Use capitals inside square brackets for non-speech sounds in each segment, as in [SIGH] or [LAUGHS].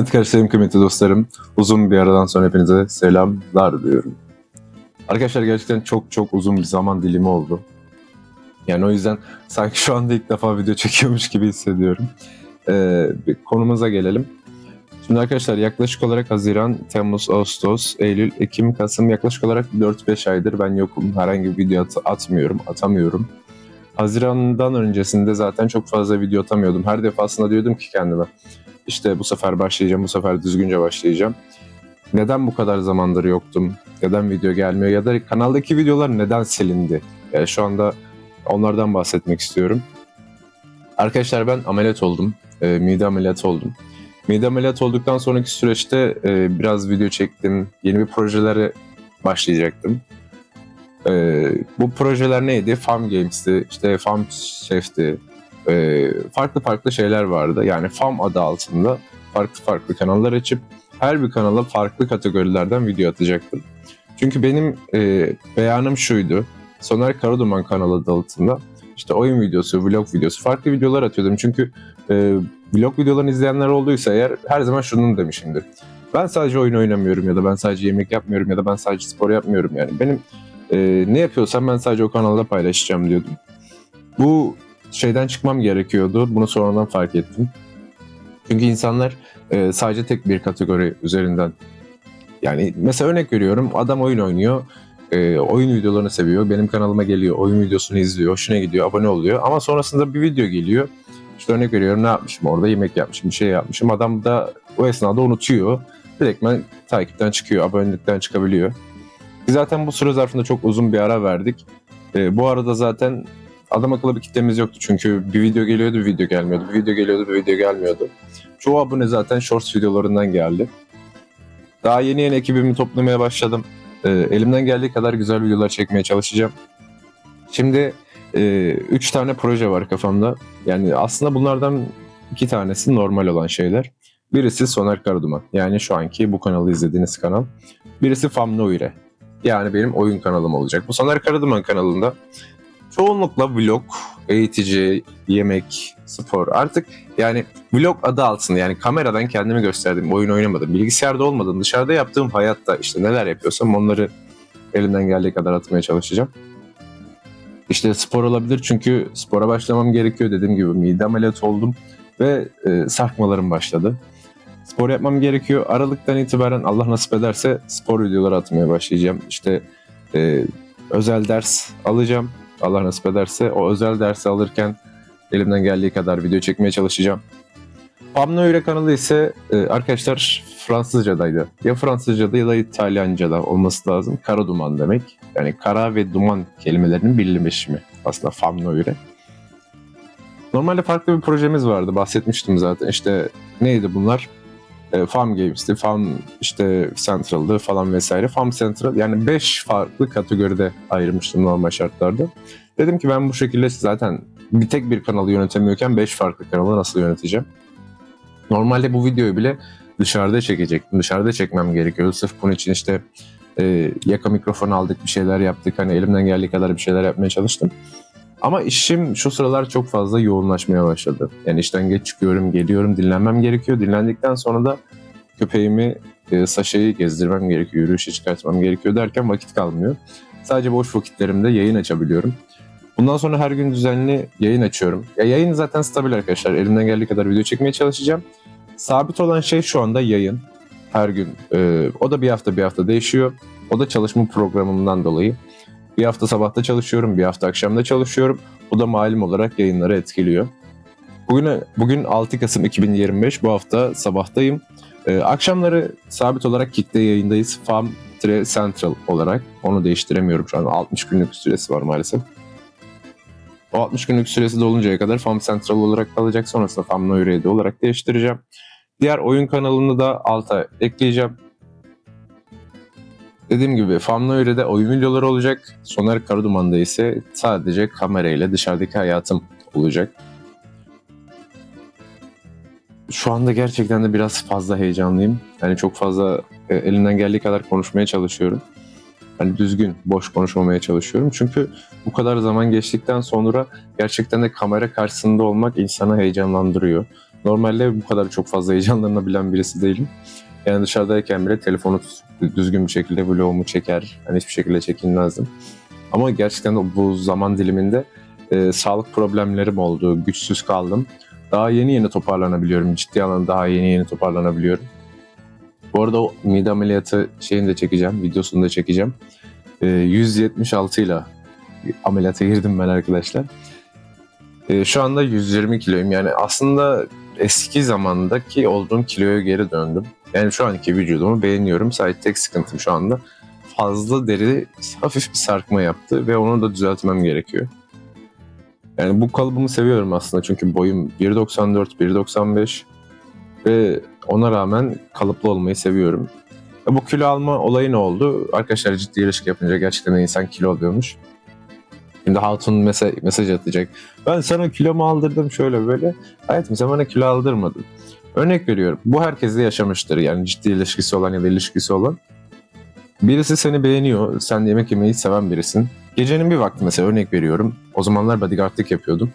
Arkadaşlarım, kıymetli dostlarım, uzun bir aradan sonra hepinize selamlar diyorum. Arkadaşlar gerçekten çok çok uzun bir zaman dilimi oldu. Yani o yüzden sanki şu anda ilk defa video çekiyormuş gibi hissediyorum. Ee, bir konumuza gelelim. Şimdi arkadaşlar yaklaşık olarak Haziran, Temmuz, Ağustos, Eylül, Ekim, Kasım yaklaşık olarak 4-5 aydır ben yokum. Herhangi bir video at- atmıyorum, atamıyorum. Haziran'dan öncesinde zaten çok fazla video atamıyordum. Her defasında diyordum ki kendime işte bu sefer başlayacağım, bu sefer düzgünce başlayacağım. Neden bu kadar zamandır yoktum? Neden video gelmiyor? Ya da kanaldaki videolar neden silindi? Yani şu anda onlardan bahsetmek istiyorum. Arkadaşlar ben ameliyat oldum. E, mide ameliyatı oldum. Mide ameliyat olduktan sonraki süreçte e, biraz video çektim. Yeni bir projelere başlayacaktım. E, bu projeler neydi? Farm Games'ti, işte Farm Chef'ti, e, farklı farklı şeyler vardı. Yani FAM adı altında farklı farklı kanallar açıp her bir kanala farklı kategorilerden video atacaktım. Çünkü benim e, beyanım şuydu. Soner Karaduman kanalı adı altında işte oyun videosu, vlog videosu, farklı videolar atıyordum. Çünkü e, vlog videolarını izleyenler olduysa eğer her zaman şunu demişimdir. Ben sadece oyun oynamıyorum ya da ben sadece yemek yapmıyorum ya da ben sadece spor yapmıyorum yani. Benim e, ne yapıyorsam ben sadece o kanalda paylaşacağım diyordum. Bu şeyden çıkmam gerekiyordu. Bunu sonradan fark ettim. Çünkü insanlar e, sadece tek bir kategori üzerinden yani mesela örnek veriyorum adam oyun oynuyor. e, oyun videolarını seviyor. Benim kanalıma geliyor. Oyun videosunu izliyor. Hoşuna gidiyor. Abone oluyor. Ama sonrasında bir video geliyor. İşte örnek veriyorum ne yapmışım orada? Yemek yapmışım. Bir şey yapmışım. Adam da o esnada unutuyor. Direktmen takipten çıkıyor. Abonelikten çıkabiliyor. Biz zaten bu süre zarfında çok uzun bir ara verdik. E, bu arada zaten adam akıllı bir kitlemiz yoktu. Çünkü bir video geliyordu, bir video gelmiyordu. Bir video geliyordu, bir video gelmiyordu. Çoğu abone zaten shorts videolarından geldi. Daha yeni yeni ekibimi toplamaya başladım. Ee, elimden geldiği kadar güzel videolar çekmeye çalışacağım. Şimdi 3 tane proje var kafamda. Yani aslında bunlardan iki tanesi normal olan şeyler. Birisi Soner Karaduman. Yani şu anki bu kanalı izlediğiniz kanal. Birisi Famnoire. Yani benim oyun kanalım olacak. Bu Soner Karaduman kanalında çoğunlukla vlog, eğitici, yemek, spor. Artık yani vlog adı altında yani kameradan kendimi gösterdim. Oyun oynamadım. Bilgisayarda olmadım. Dışarıda yaptığım hayatta işte neler yapıyorsam onları elimden geldiği kadar atmaya çalışacağım. İşte spor olabilir çünkü spora başlamam gerekiyor. Dediğim gibi mide ameliyatı oldum ve e, sarkmalarım başladı. Spor yapmam gerekiyor. Aralıktan itibaren Allah nasip ederse spor videoları atmaya başlayacağım. İşte e, özel ders alacağım. Allah nasip ederse o özel dersi alırken elimden geldiği kadar video çekmeye çalışacağım. Pamla Öyle kanalı ise e, arkadaşlar Fransızcadaydı. Ya Fransızcada ya da İtalyancada olması lazım. Kara duman demek. Yani kara ve duman kelimelerinin birleşimi aslında Famla Öyle. Normalde farklı bir projemiz vardı. Bahsetmiştim zaten. İşte neydi bunlar? E, Farm Games'ti, Farm işte Central'dı falan vesaire. Farm Central yani 5 farklı kategoride ayırmıştım normal şartlarda. Dedim ki ben bu şekilde zaten bir tek bir kanalı yönetemiyorken 5 farklı kanalı nasıl yöneteceğim? Normalde bu videoyu bile dışarıda çekecektim. Dışarıda çekmem gerekiyordu. Sırf bunun için işte e, yaka mikrofon aldık, bir şeyler yaptık. Hani elimden geldiği kadar bir şeyler yapmaya çalıştım. Ama işim şu sıralar çok fazla yoğunlaşmaya başladı. Yani işten geç çıkıyorum, geliyorum, dinlenmem gerekiyor. Dinlendikten sonra da köpeğimi, e, Saşa'yı gezdirmem gerekiyor, yürüyüşe çıkartmam gerekiyor derken vakit kalmıyor. Sadece boş vakitlerimde yayın açabiliyorum. Bundan sonra her gün düzenli yayın açıyorum. Ya yayın zaten stabil arkadaşlar. Elimden geldiği kadar video çekmeye çalışacağım. Sabit olan şey şu anda yayın. Her gün. e, o da bir hafta bir hafta değişiyor. O da çalışma programımdan dolayı. Bir hafta sabahta çalışıyorum, bir hafta akşamda çalışıyorum. Bu da malum olarak yayınları etkiliyor. Bugün, bugün 6 Kasım 2025. Bu hafta sabahtayım. Ee, akşamları sabit olarak Kick'te yayındayız. Tre Central olarak. Onu değiştiremiyorum şu an. 60 günlük süresi var maalesef. O 60 günlük süresi doluncaya kadar Farm Central olarak kalacak. Sonrasında Farm Noirede olarak değiştireceğim. Diğer oyun kanalını da alta ekleyeceğim. Dediğim gibi Famnoire'de oyun videoları olacak. Soner Karaduman'da ise sadece kamerayla dışarıdaki hayatım olacak. Şu anda gerçekten de biraz fazla heyecanlıyım. Yani çok fazla e, elimden geldiği kadar konuşmaya çalışıyorum. Hani düzgün, boş konuşmamaya çalışıyorum. Çünkü bu kadar zaman geçtikten sonra gerçekten de kamera karşısında olmak insanı heyecanlandırıyor. Normalde bu kadar çok fazla heyecanlanabilen birisi değilim. Yani dışarıdayken bile telefonu düzgün bir şekilde vlogumu çeker. Hani hiçbir şekilde çekinmezdim. Ama gerçekten bu zaman diliminde e, sağlık problemlerim oldu. Güçsüz kaldım. Daha yeni yeni toparlanabiliyorum. Ciddi anlamda daha yeni yeni toparlanabiliyorum. Bu arada o mide ameliyatı şeyini de çekeceğim. Videosunu da çekeceğim. E, 176 ile ameliyata girdim ben arkadaşlar. E, şu anda 120 kiloyum. Yani aslında eski zamandaki olduğum kiloya geri döndüm. Yani şu anki vücudumu beğeniyorum. Sadece tek sıkıntım şu anda fazla deri hafif bir sarkma yaptı ve onu da düzeltmem gerekiyor. Yani bu kalıbımı seviyorum aslında çünkü boyum 1.94, 1.95 ve ona rağmen kalıplı olmayı seviyorum. E bu kilo alma olayı ne oldu? Arkadaşlar ciddi ilişki yapınca gerçekten insan kilo alıyormuş. Şimdi Hatun mesaj, mesaj atacak. Ben sana kilomu aldırdım şöyle böyle. Hayatım sen bana kilo aldırmadın. Örnek veriyorum. Bu herkes de yaşamıştır. Yani ciddi ilişkisi olan ya da ilişkisi olan. Birisi seni beğeniyor. Sen yemek yemeyi seven birisin. Gecenin bir vakti mesela örnek veriyorum. O zamanlar bodyguardlık yapıyordum.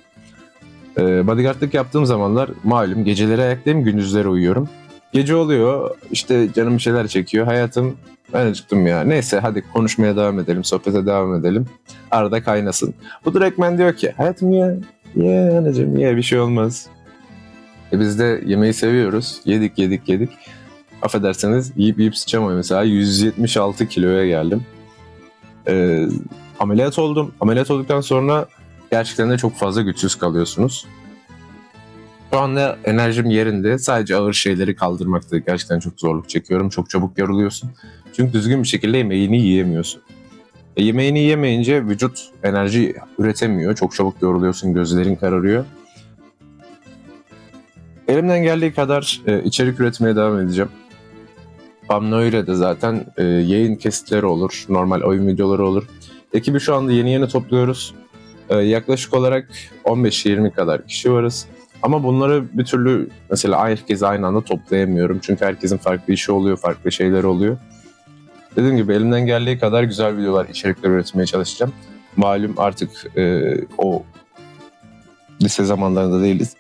Ee, bodyguardlık yaptığım zamanlar malum geceleri ayaktayım gündüzleri uyuyorum. Gece oluyor işte canım bir şeyler çekiyor. Hayatım ben acıktım ya. Neyse hadi konuşmaya devam edelim, sohbete devam edelim. Arada kaynasın. Bu direktmen diyor ki hayatım ye, ye anacığım ye bir şey olmaz. E biz de yemeği seviyoruz. Yedik yedik yedik affederseniz yiyip yiyip sıçamıyor mesela 176 kiloya geldim. Ee, ameliyat oldum. Ameliyat olduktan sonra gerçekten de çok fazla güçsüz kalıyorsunuz. Şu anda enerjim yerinde. Sadece ağır şeyleri kaldırmakta gerçekten çok zorluk çekiyorum. Çok çabuk yoruluyorsun. Çünkü düzgün bir şekilde yemeğini yiyemiyorsun. E, yemeğini yiyemeyince vücut enerji üretemiyor. Çok çabuk yoruluyorsun, gözlerin kararıyor. Elimden geldiği kadar e, içerik üretmeye devam edeceğim. Pamnoir'e de zaten e, yayın kesitleri olur, normal oyun videoları olur. Ekibi şu anda yeni yeni topluyoruz. E, yaklaşık olarak 15-20 kadar kişi varız. Ama bunları bir türlü mesela herkes aynı anda toplayamıyorum. Çünkü herkesin farklı işi oluyor, farklı şeyleri oluyor. Dediğim gibi elimden geldiği kadar güzel videolar, içerikler üretmeye çalışacağım. Malum artık e, o lise zamanlarında değiliz.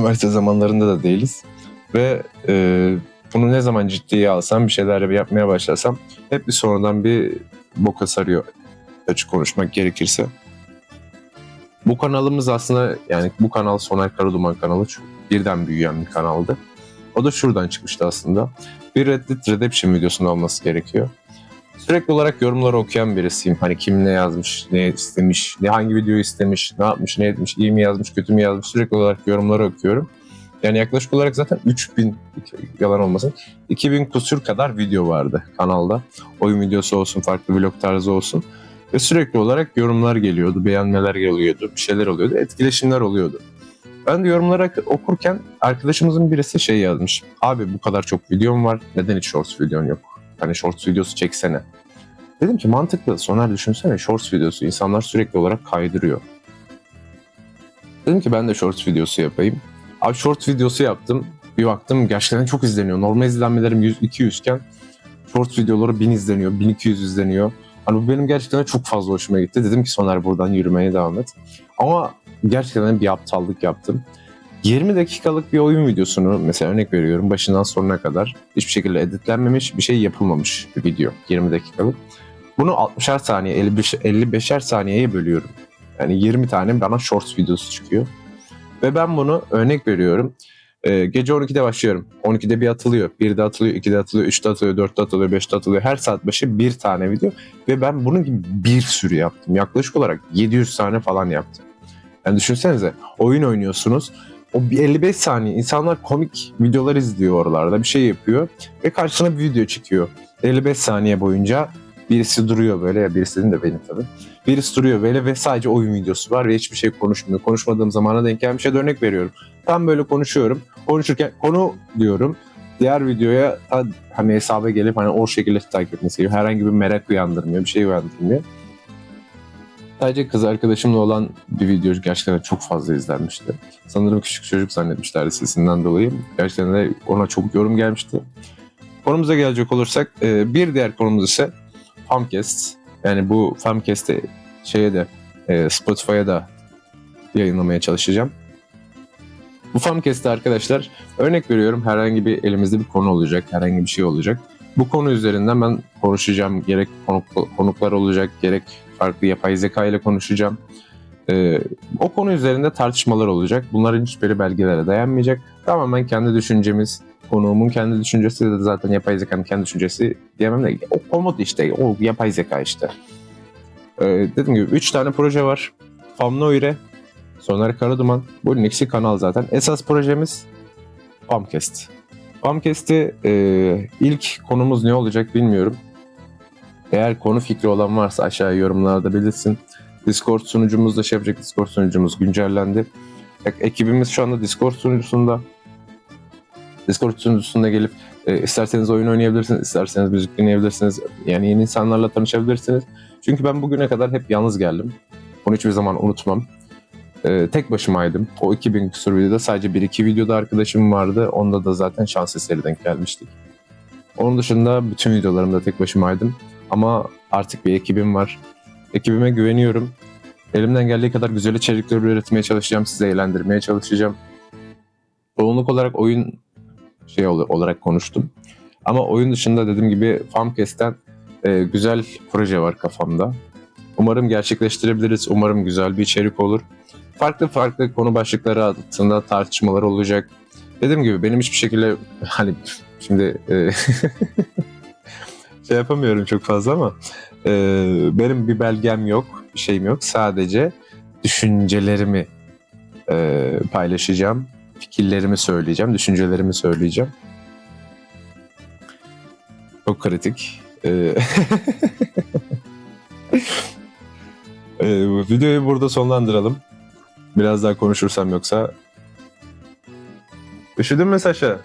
Üniversite zamanlarında da değiliz. Ve e, bunu ne zaman ciddiye alsam, bir şeyler yapmaya başlasam hep bir sonradan bir boka sarıyor açık konuşmak gerekirse. Bu kanalımız aslında yani bu kanal Soner Karaduman kanalı birden büyüyen bir kanaldı. O da şuradan çıkmıştı aslında. Bir Reddit Redemption videosunda olması gerekiyor. Sürekli olarak yorumları okuyan birisiyim. Hani kim ne yazmış, ne istemiş, ne hangi videoyu istemiş, ne yapmış, ne etmiş, iyi mi yazmış, kötü mü yazmış sürekli olarak yorumları okuyorum. Yani yaklaşık olarak zaten 3000 yalan olmasın 2000 kusur kadar video vardı kanalda. Oyun videosu olsun, farklı vlog tarzı olsun. Ve sürekli olarak yorumlar geliyordu, beğenmeler geliyordu, bir şeyler oluyordu, etkileşimler oluyordu. Ben de yorumlara okurken arkadaşımızın birisi şey yazmış. Abi bu kadar çok videom var, neden hiç shorts videon yok? Hani shorts videosu çeksene. Dedim ki mantıklı. Soner düşünsene shorts videosu. insanlar sürekli olarak kaydırıyor. Dedim ki ben de shorts videosu yapayım. Abi short videosu yaptım. Bir baktım gerçekten çok izleniyor. Normal izlenmelerim 100-200 iken short videoları 1000 izleniyor, 1200 izleniyor. Hani bu benim gerçekten çok fazla hoşuma gitti. Dedim ki Soner buradan yürümeye devam et. Ama gerçekten bir aptallık yaptım. 20 dakikalık bir oyun videosunu mesela örnek veriyorum başından sonuna kadar hiçbir şekilde editlenmemiş bir şey yapılmamış bir video 20 dakikalık. Bunu 60'er saniye 55, 55'er saniyeye bölüyorum. Yani 20 tane bana shorts videosu çıkıyor. Ve ben bunu örnek veriyorum. Ee, gece 12'de başlıyorum. 12'de bir atılıyor, 1'de atılıyor, 2'de atılıyor, 3'te atılıyor, 4'te atılıyor, 5'te atılıyor. Her saat başı bir tane video. Ve ben bunun gibi bir sürü yaptım. Yaklaşık olarak 700 tane falan yaptım. Yani düşünsenize oyun oynuyorsunuz. O 55 saniye insanlar komik videolar izliyor oralarda bir şey yapıyor ve karşına bir video çıkıyor. 55 saniye boyunca birisi duruyor böyle ya birisi de benim tabii. Birisi duruyor böyle ve sadece oyun videosu var ve hiçbir şey konuşmuyor. Konuşmadığım zamana denk gelmiş ya örnek veriyorum. Tam böyle konuşuyorum. Konuşurken konu diyorum. Diğer videoya hani hesaba gelip hani o şekilde takip etmesi gerekiyor. Herhangi bir merak uyandırmıyor, bir şey uyandırmıyor. Sadece kız arkadaşımla olan bir video gerçekten çok fazla izlenmişti. Sanırım küçük çocuk zannetmişlerdi sesinden dolayı. Gerçekten de ona çok yorum gelmişti. Konumuza gelecek olursak e, bir diğer konumuz ise Famcast. Yani bu Famcast'i şeye de e, Spotify'a da yayınlamaya çalışacağım. Bu Famcast'te arkadaşlar örnek veriyorum herhangi bir elimizde bir konu olacak, herhangi bir şey olacak. Bu konu üzerinden ben konuşacağım. Gerek konuk- konuklar olacak, gerek farklı yapay zeka ile konuşacağım. Ee, o konu üzerinde tartışmalar olacak. Bunların hiçbiri belgelere dayanmayacak. Tamamen kendi düşüncemiz, konuğumun kendi düşüncesi de zaten yapay zekanın kendi düşüncesi diyemem de o komut işte, o yapay zeka işte. Ee, dediğim gibi 3 tane proje var. Famnoire, Soner Karaduman, bu Nixi kanal zaten. Esas projemiz Famcast. Famcast'i e, ilk konumuz ne olacak bilmiyorum. Eğer konu fikri olan varsa aşağıya yorumlarda belirtsin. Discord sunucumuz da yapacak. Discord sunucumuz güncellendi. Ek- Ekibimiz şu anda Discord sunucusunda. Discord sunucusunda gelip e, isterseniz oyun oynayabilirsiniz, isterseniz müzik dinleyebilirsiniz. Yani yeni insanlarla tanışabilirsiniz. Çünkü ben bugüne kadar hep yalnız geldim. Bunu hiçbir zaman unutmam. E, tek başımaydım. O 2000 küsur videoda sadece 1-2 videoda arkadaşım vardı. Onda da zaten şans eseri denk gelmiştik. Onun dışında bütün videolarımda tek başımaydım. Ama artık bir ekibim var. Ekibime güveniyorum. Elimden geldiği kadar güzel içerikler üretmeye çalışacağım. Sizi eğlendirmeye çalışacağım. Çoğunluk olarak oyun şey ol- olarak konuştum. Ama oyun dışında dediğim gibi Famcast'ten e, güzel proje var kafamda. Umarım gerçekleştirebiliriz. Umarım güzel bir içerik olur. Farklı farklı konu başlıkları altında tartışmalar olacak. Dediğim gibi benim hiçbir şekilde [LAUGHS] hani şimdi e, [LAUGHS] şey yapamıyorum çok fazla ama e, benim bir belgem yok, bir şeyim yok. Sadece düşüncelerimi e, paylaşacağım, fikirlerimi söyleyeceğim, düşüncelerimi söyleyeceğim. Çok kritik. E, [LAUGHS] e, videoyu burada sonlandıralım. Biraz daha konuşursam yoksa. Üşüdün mü Saşa?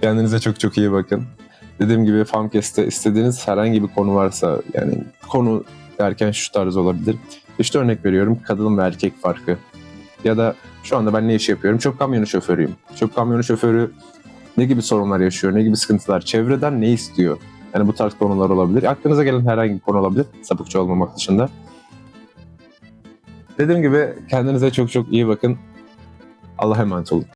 Kendinize çok çok iyi bakın. Dediğim gibi Famcast'te istediğiniz herhangi bir konu varsa yani konu derken şu tarz olabilir. İşte örnek veriyorum kadın ve erkek farkı. Ya da şu anda ben ne iş yapıyorum? Çöp kamyonu şoförüyüm. Çöp kamyonu şoförü ne gibi sorunlar yaşıyor, ne gibi sıkıntılar, çevreden ne istiyor? Yani bu tarz konular olabilir. Aklınıza gelen herhangi bir konu olabilir. Sapıkça olmamak dışında. Dediğim gibi kendinize çok çok iyi bakın. Allah'a emanet olun.